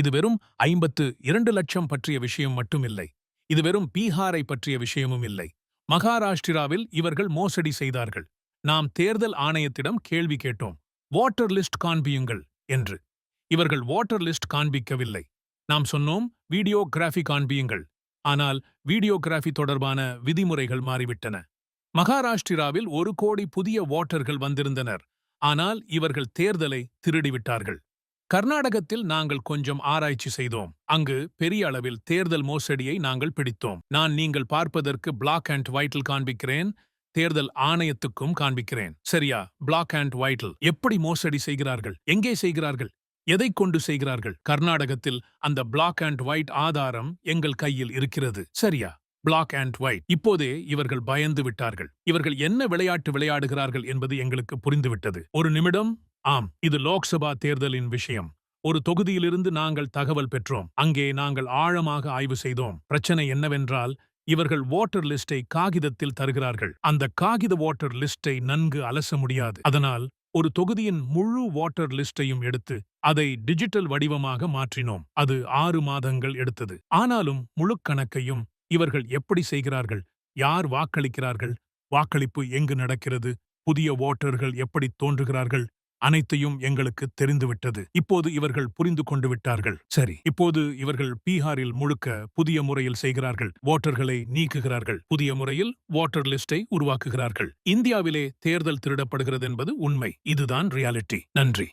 இது வெறும் ஐம்பத்து இரண்டு லட்சம் பற்றிய விஷயம் மட்டுமில்லை. இது வெறும் பீகாரை பற்றிய விஷயமும் இல்லை. மகாராஷ்டிராவில் இவர்கள் மோசடி செய்தார்கள். நாம் தேர்தல் ஆணையத்திடம் கேள்வி கேட்டோம். வாட்டர் லிஸ்ட் காண்பியுங்கள் என்று. இவர்கள் வாட்டர் லிஸ்ட் காண்பிக்கவில்லை நாம் சொன்னோம் வீடியோகிராஃபி காண்பியுங்கள் ஆனால் வீடியோகிராஃபி தொடர்பான விதிமுறைகள் மாறிவிட்டன. மகாராஷ்டிராவில் ஒரு கோடி புதிய வாட்டர்கள் வந்திருந்தனர். ஆனால் இவர்கள் தேர்தலை திருடிவிட்டார்கள். கர்நாடகத்தில் நாங்கள் கொஞ்சம் ஆராய்ச்சி செய்தோம். அங்கு பெரிய அளவில் தேர்தல் மோசடியை நாங்கள் பிடித்தோம். நான் நீங்கள் பார்ப்பதற்கு பிளாக் அண்ட் ஒயிட்டில் காண்பிக்கிறேன். தேர்தல் ஆணையத்துக்கும் காண்பிக்கிறேன். சரியா? பிளாக் அண்ட் ஒயிட்டில் எப்படி மோசடி செய்கிறார்கள்? எங்கே செய்கிறார்கள்? எதை கொண்டு செய்கிறார்கள்? கர்நாடகத்தில் அந்த பிளாக் அண்ட் ஒயிட் ஆதாரம் எங்கள் கையில் இருக்கிறது. சரியா? பிளாக் அண்ட் ஒயிட் இப்போதே இவர்கள் பயந்து விட்டார்கள். இவர்கள் என்ன விளையாட்டு விளையாடுகிறார்கள் என்பது எங்களுக்கு புரிந்துவிட்டது. ஒரு நிமிடம் ஆம் இது லோக்சபா தேர்தலின் விஷயம். ஒரு தொகுதியிலிருந்து நாங்கள் தகவல் பெற்றோம். அங்கே நாங்கள் ஆழமாக ஆய்வு செய்தோம். பிரச்சனை என்னவென்றால் இவர்கள் வாட்டர் லிஸ்டை காகிதத்தில் தருகிறார்கள். அந்த காகித வாட்டர் லிஸ்டை நன்கு அலச முடியாது. அதனால் ஒரு தொகுதியின் முழு வாட்டர் லிஸ்டையும் எடுத்து அதை டிஜிட்டல் வடிவமாக மாற்றினோம். அது ஆறு மாதங்கள் எடுத்தது. ஆனாலும் முழு கணக்கையும் இவர்கள் எப்படி செய்கிறார்கள்? யார் வாக்களிக்கிறார்கள்? வாக்களிப்பு எங்கு நடக்கிறது? புதிய வாட்டர்கள் எப்படி தோன்றுகிறார்கள்? அனைத்தையும் எங்களுக்கு தெரிந்துவிட்டது. இப்போது இவர்கள் புரிந்து கொண்டு விட்டார்கள். சரி. இப்போது இவர்கள் பீகாரில் முழுக்க புதிய முறையில் செய்கிறார்கள். ஓட்டர்களை நீக்குகிறார்கள். புதிய முறையில் வாட்டர் லிஸ்டை உருவாக்குகிறார்கள். இந்தியாவிலே தேர்தல் திருடப்படுகிறது என்பது உண்மை. இதுதான் ரியாலிட்டி. நன்றி.